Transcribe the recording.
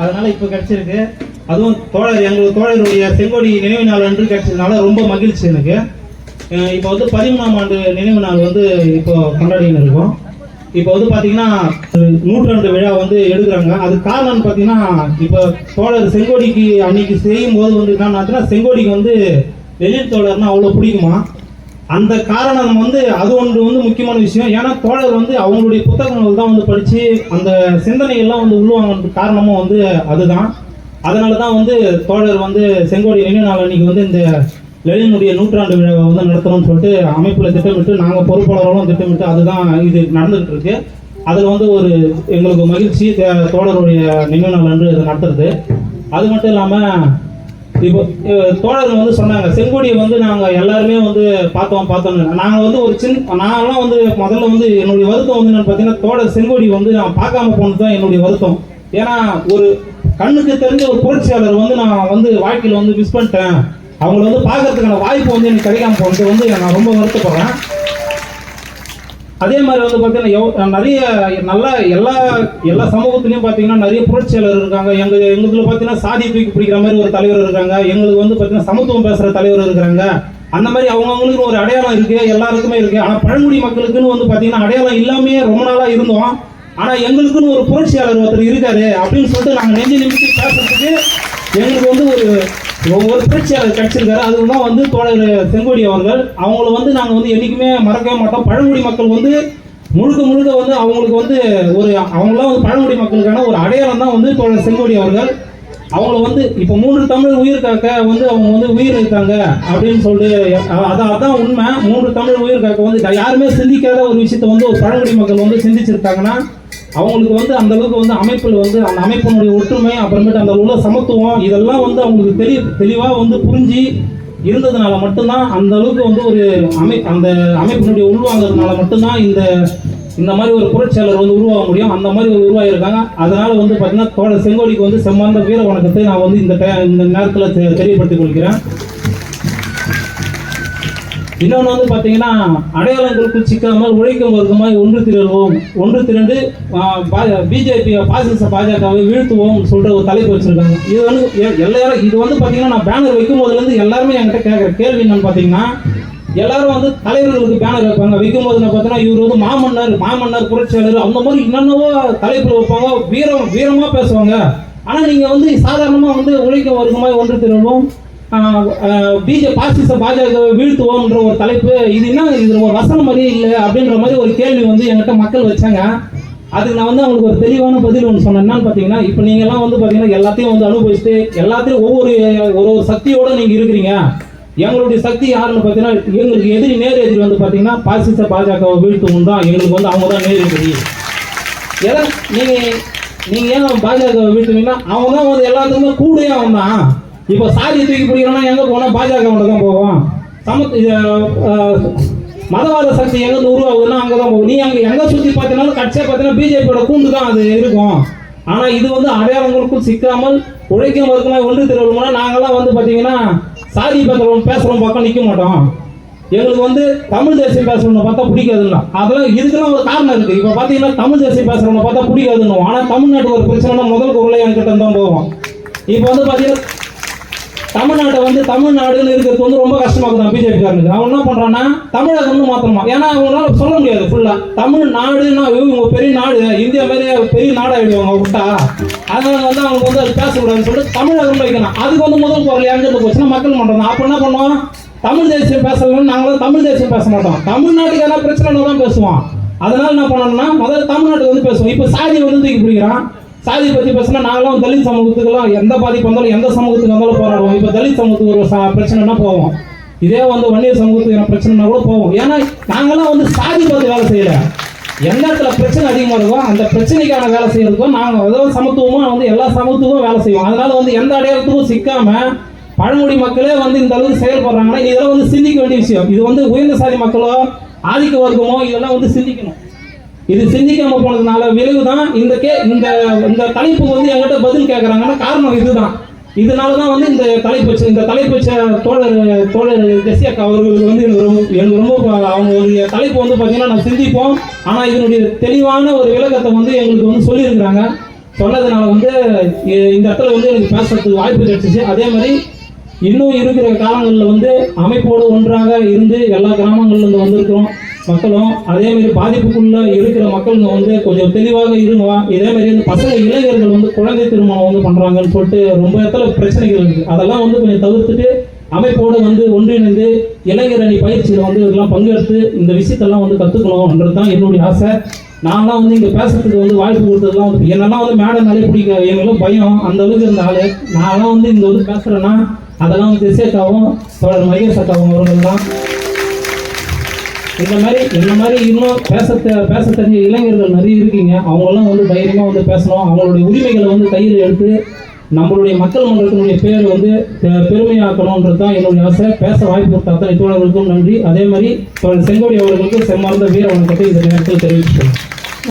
அதனால இப்போ கிடைச்சிருக்கு. அதுவும் தோழர் எங்களுக்கு தோழருடைய செங்கோடி நினைவு நாள் அன்று கிடைச்சதுனால ரொம்ப மகிழ்ச்சி எனக்கு. இப்போ வந்து பதிமூணாம் ஆண்டு நினைவு நாள் வந்து இப்போ கொண்டாடின்னு இருக்கோம். இப்போ வந்து பார்த்தீங்கன்னா நூற்றாண்டு விழா வந்து எடுக்கிறாங்க. அது காரணம்னு பார்த்தீங்கன்னா இப்போ தோழர் செங்கோடிக்கு அன்னைக்கு செய்யும் போது வந்து என்னன்னா செங்கோடிக்கு வந்து வெளியில் தோழர்னா அவ்வளோ பிடிக்குமா? அந்த காரணம் வந்து அது ஒன்று வந்து முக்கியமான விஷயம். ஏன்னா தோழர் வந்து அவங்களுடைய புத்தகங்கள் தான் வந்து படித்து அந்த சிந்தனைகள்லாம் வந்து உள்வாங்கிறதுக்கு காரணமும் வந்து அதுதான். அதனால தான் வந்து தோழர் வந்து செங்கோடி நினைவு நாள் அன்னைக்கு வந்து இந்த லெனினுடைய நூற்றாண்டு விழாவை வந்து நடத்தணும்னு சொல்லிட்டு அமைப்பில் திட்டமிட்டு நாங்கள் பொறுப்பாளர்களும் திட்டமிட்டு அதுதான் இது நடந்துகிட்டு இருக்கு அதில் வந்து ஒரு எங்களுக்கு மகிழ்ச்சி தோழருடைய நினைவு நாள் அன்று நடத்துறது. அது மட்டும் இல்லாமல் இப்போ தோழர்கள் வந்து சொன்னாங்க செங்கோடியை வந்து நாங்கள் எல்லாருமே வந்து பார்த்தோம் பார்த்தோம்னு. நாங்கள் வந்து ஒரு சின்ன நான்லாம் வந்து முதல்ல வந்து என்னுடைய வருத்தம் வந்து என்னன்னு பார்த்தீங்கன்னா தோழர் செங்கோடி வந்து நான் பார்க்காம போனது தான் என்னுடைய வருத்தம். ஏன்னா ஒரு கண்ணுக்கு தெரிஞ்ச ஒரு புரட்சியாளர் வந்து நான் வந்து வாழ்க்கையில் வந்து மிஸ் பண்ணிட்டேன். அவங்கள வந்து பார்க்கறதுக்கான வாய்ப்பு வந்து எனக்கு கிடைக்காம போனது வந்து நான் ரொம்ப வருத்தப்படுறேன். அதே மாதிரி வந்து பார்த்தீங்கன்னா நிறைய நல்லா எல்லா எல்லா சமூகத்துலையும் பார்த்தீங்கன்னா நிறைய புரட்சியாளர் இருக்காங்க. எங்க எங்களுக்கு பார்த்தீங்கன்னா சாதி தூக்கி பிடிக்கிற மாதிரி ஒரு தலைவர் இருக்காங்க. எங்களுக்கு வந்து பார்த்தீங்கன்னா சமத்துவம் பேசுகிற தலைவர் இருக்கிறாங்க அந்த மாதிரி அவங்கவுங்களுக்கு ஒரு அடையாளம் இருக்கு. எல்லாருக்குமே இருக்கு. ஆனால் பழங்குடி மக்களுக்குன்னு வந்து பார்த்தீங்கன்னா அடையாளம் இல்லாமே ரொம்ப நாளாக இருந்தோம். ஆனால் எங்களுக்குன்னு ஒரு புரட்சியாளர் ஒருத்தர் இருக்காரு அப்படின்னு சொல்லிட்டு நாங்கள் நெஞ்சு நிமிஷம் பேசுறதுக்கு எங்களுக்கு வந்து ஒரு ஒரு புரட்சியாளர் கிடைச்சிருக்காரு. அதுதான் வந்து தோழர் செங்கோடி அவர்கள். அவங்கள வந்து நாங்கள் வந்து என்றைக்குமே மறக்கவே மாட்டோம். பழங்குடி மக்கள் வந்து முழுக்க முழுக்க வந்து அவங்களுக்கு வந்து ஒரு அவங்களாம் வந்து பழங்குடி மக்களுக்கான ஒரு அடையாளம் தான் வந்து தோழர் செங்கோடி அவர்கள். அவங்கள வந்து இப்போ மூன்று தமிழ் உயிர் காக்க வந்து அவங்க வந்து உயிர் இருக்காங்க அப்படின்னு சொல்லிட்டு அதான் அதான் உண்மை. மூன்று தமிழ் உயிர் காக்க வந்து யாருமே சிந்திக்காத ஒரு விஷயத்த வந்து ஒரு பழங்குடி மக்கள் வந்து சிந்திச்சிருக்காங்கன்னா அவங்களுக்கு வந்து அந்த அளவுக்கு வந்து அமைப்பில் வந்து அந்த அமைப்பினுடைய ஒற்றுமை அப்புறமேட்டு அந்த உள்ள சமத்துவம் இதெல்லாம் வந்து அவங்களுக்கு தெளி தெளிவாக வந்து புரிஞ்சு இருந்ததுனால மட்டும்தான் அந்த அளவுக்கு வந்து ஒரு அமை அந்த அமைப்பினுடைய உள்வாங்கிறதுனால மட்டும்தான் இந்த இந்த மாதிரி ஒரு புரட்சியாளர் வந்து உருவாக முடியும். அந்த மாதிரி ஒரு உருவாகியிருக்காங்க. அதனால வந்து பார்த்தீங்கன்னா தோழ செங்கோடிக்கு வந்து செம்மாந்த வீர வணக்கத்தை நான் வந்து இந்த இந்த நேரத்தில் தெ- தெரியப்படுத்திக் கொள்கிறேன். இன்னொன்று வந்து பார்த்தீங்கன்னா அடையாளங்களுக்குள் சிக்காமல் உழைக்கும் வர்க்கமாய் ஒன்று திரள்வோம் ஒன்று திரண்டு பிஜேபி பாசிச பாஜகவை வீழ்த்துவோம் சொல்கிற ஒரு தலைப்பு வச்சுருக்காங்க. இது வந்து எ- எல்லாரும் இது வந்து பார்த்தீங்கன்னா நான் பேனர் வைக்கும் போதுலேருந்து எல்லாருமே என்கிட்ட கேட்குற கேள்வி என்னன்னு பார்த்தீங்கன்னா எல்லாரும் வந்து தலைவர்களுக்கு பேனர் வைப்பாங்க. வைக்கும் போது பார்த்தீங்கன்னா இவர் வந்து மாமன்னர் மாமன்னர் புரட்சியாளர் அந்த மாதிரி என்னென்னவோ தலைப்பில் வைப்பாங்க. வீரம் வீரமாக பேசுவாங்க. ஆனால் நீங்கள் வந்து சாதாரணமாக வந்து உழைக்க வர்க்கமாய் ஒன்று திரள்வோம் பிஜே பாசிச பாஜகவை வீழ்த்துவோம்ன்ற ஒரு தலைப்பு இது என்ன? இது ஒரு வசனம் மாதிரியே இல்லை அப்படின்ற மாதிரி ஒரு கேள்வி வந்து என்கிட்ட மக்கள் வச்சாங்க. அதுக்கு நான் வந்து அவங்களுக்கு ஒரு தெளிவான பதில் ஒன்று சொன்னேன். என்னன்னு பார்த்தீங்கன்னா இப்போ நீங்கள்லாம் வந்து பார்த்தீங்கன்னா எல்லாத்தையும் வந்து அனுபவிச்சுட்டு எல்லாத்தையும் ஒவ்வொரு ஒரு ஒரு சக்தியோட நீங்கள் இருக்கிறீங்க. எங்களுடைய சக்தி யாருன்னு பார்த்தீங்கன்னா எங்களுக்கு எதிரி நேர் எதிரி வந்து பார்த்தீங்கன்னா பாசிச பாஜகவை வீழ்த்துவோம் தான். எங்களுக்கு வந்து அவங்க தான் நேர் எதிரி. எதை நீங்கள் நீங்கள் ஏன் பாஜகவை வீழ்த்துவீங்கன்னா அவங்க தான் வந்து எல்லாத்துக்குமே கூடயே தான். இப்போ சாதி தூக்கி பிடிக்கிறோம்னா எங்க போனா பாஜக தான் போவோம். சமத்து மதவாத சக்தி எங்கேருந்து உருவாகுதுன்னா அங்கே தான் போகும் நீ அங்கே எங்க சுற்றி பார்த்தீங்கன்னா கட்சியாக பார்த்தீங்கன்னா பிஜேபியோட கூண்டு தான் அது இருக்கும். ஆனால் இது வந்து அடையாளங்களுக்கும் சிக்காமல் உழைக்கும் வர்க்கமாக ஒன்று திருவள்ளுவனா நாங்கெல்லாம் வந்து பார்த்தீங்கன்னா சாதி பத்திரம் பேசுகிறோம் பக்கம் நிற்க மாட்டோம். எங்களுக்கு வந்து தமிழ் தேசியம் பேசுறவங்க பார்த்தா பிடிக்காதுன்னா. அதெல்லாம் இதுக்கெல்லாம் ஒரு காரணம் இருக்கு. இப்போ பார்த்தீங்கன்னா தமிழ் தேசியம் பேசுறவங்க பார்த்தா பிடிக்காதுன்னு ஆனால் தமிழ்நாட்டுக்கு ஒரு பிரச்சனைனா முதல் குரலை என்கிட்ட தான் போவோம் இப்போ வந்து பார்த்தீங்கன்னா தமிழ்நாட்டை வந்து தமிழ்நாடுன்னு இருக்கிறது வந்து ரொம்ப கஷ்டமாக கஷ்டமாக்குதான் பிஜேபி காரனுக்கு அவன் என்ன பண்றான்னா தமிழகம்னு மாத்திரமா ஏன்னா அவங்களால சொல்ல முடியாது ஃபுல்லா தமிழ்நாடுன்னா இவங்க பெரிய நாடு இந்தியா மாதிரி பெரிய நாடாயிடுவாங்க விட்டா. அதனால வந்து அவங்க வந்து அது பேசக்கூடாதுன்னு சொல்லிட்டு தமிழகம் வைக்கணும். அதுக்கு வந்து முதல் குரல் எங்கிருந்து போச்சுன்னா மக்கள் மன்றம் அப்ப என்ன பண்ணுவோம்? தமிழ் தேசியம் பேசலன்னு நாங்களும் தமிழ் தேசியம் பேச மாட்டோம். தமிழ்நாட்டுக்கு எதனா பிரச்சனை தான் பேசுவோம். அதனால என்ன பண்ணணும்னா முதல்ல தமிழ்நாட்டுக்கு வந்து பேசுவோம். இப்போ சாதியை வந்து தூக்கி பிடிக்கிறான். சாதி பற்றி பேசினா நாங்களும் தலித் சமூகத்துக்கெல்லாம் எந்த பாதிப்பு வந்தாலும் எந்த சமூகத்துக்கு வந்தாலும் போராடுவோம். இப்போ தலித் சமூகத்துக்கு ஒரு பிரச்சனைனா போவோம். இதே வந்து வன்னியர் சமூகத்துக்கு என்ன பிரச்சனைனா கூட போவோம். ஏன்னா நாங்களாம் வந்து சாதி பார்த்து வேலை செய்யல. எந்த இடத்துல பிரச்சனை அதிகமாக இருக்கோ அந்த பிரச்சனைக்கான வேலை செய்யறதுக்கும் நாங்கள் ஏதோ சமத்துவமாக வந்து எல்லா சமத்துவமும் வேலை செய்வோம். அதனால வந்து எந்த அடையாளத்துக்கும் சிக்காம பழங்குடி மக்களே வந்து இந்த அளவுக்கு செயல்படுறாங்கன்னா இதெல்லாம் வந்து சிந்திக்க வேண்டிய விஷயம். இது வந்து உயர்ந்த சாதி மக்களோ ஆதிக்க வர்க்கமோ இதெல்லாம் வந்து சிந்திக்கணும். இது சிந்திக்காம போனதுனால விளைவு தான் இந்த கே இந்த இந்த தலைப்பு வந்து என்கிட்ட பதில் கேட்குறாங்கன்னா காரணம் இதுதான். இதனால தான் வந்து இந்த தலைப்பு வச்ச- இந்த தலைப்பு வச்ச தோழர் தோழர் ஜெசியாக்கா அவர்களுக்கு வந்து எனக்கு ரொம்ப எனக்கு ரொம்ப அவங்களுடைய தலைப்பு வந்து பார்த்தீங்கன்னா நான் சிந்திப்போம். ஆனால் இதனுடைய தெளிவான ஒரு விளக்கத்தை வந்து எங்களுக்கு வந்து சொல்லியிருக்கிறாங்க. சொன்னதுனால வந்து இந்த இடத்துல வந்து எனக்கு பேசுறதுக்கு வாய்ப்பு கிடைச்சிச்சு. அதே மாதிரி இன்னும் இருக்கிற காலங்களில் வந்து அமைப்போடு ஒன்றாக இருந்து எல்லா கிராமங்கள்லேருந்து வந்திருக்கிறோம். மக்களும் அதே மாதிரி பாதிப்புக்குள்ள இருக்கிற மக்களுங்க வந்து கொஞ்சம் தெளிவாக இருங்க. இதே மாதிரி இந்த பசங்க இளைஞர்கள் வந்து குழந்தை திருமணம் வந்து பண்றாங்கன்னு சொல்லிட்டு ரொம்ப இடத்துல பிரச்சனைகள் இருக்கு. அதெல்லாம் வந்து கொஞ்சம் தவிர்த்துட்டு அமைப்போடு வந்து ஒன்றிணைந்து இளைஞர் அணி பயிற்சியில் வந்து இதெல்லாம் பங்கெடுத்து இந்த விஷயத்தெல்லாம் வந்து கற்றுக்கணுன்றது தான் என்னுடைய ஆசை. நான்லாம் வந்து இங்கே பேசுறதுக்கு வந்து வாய்ப்பு கொடுத்ததுலாம் வந்து என்னெல்லாம் வந்து மேடம்னாலே பிடிக்க எங்களும் பயம். அந்த அளவுக்கு இருந்த ஆள் நான்லாம் வந்து இங்கே வந்து பேசுகிறேன்னா அதெல்லாம் வந்து திசேக்காவும் தொடர் மகேஷ் அக்காவும் அவர்கள் தான் இந்த மாதிரி இந்த மாதிரி இன்னும் பேச பேச தெரிஞ்ச இளைஞர்கள் நிறைய இருக்கீங்க. அவங்கெல்லாம் வந்து தைரியமாக வந்து பேசணும். அவங்களுடைய உரிமைகளை வந்து கையில் எடுத்து நம்மளுடைய மக்கள் மன்றத்தினுடைய பேர் வந்து பெருமையாக்கணும்ன்றது பெருமையாக்கணுன்றது தான் என்னுடைய ஆசை. பேச வாய்ப்பு கொடுத்த அத்தனை தோழர்களுக்கும் நன்றி. அதே மாதிரி செங்கோடி அவர்களுக்கும் செம்மார்ந்த வீர வணக்கத்தை இந்த நேரத்தில் தெரிவிச்சுக்கிறேன்.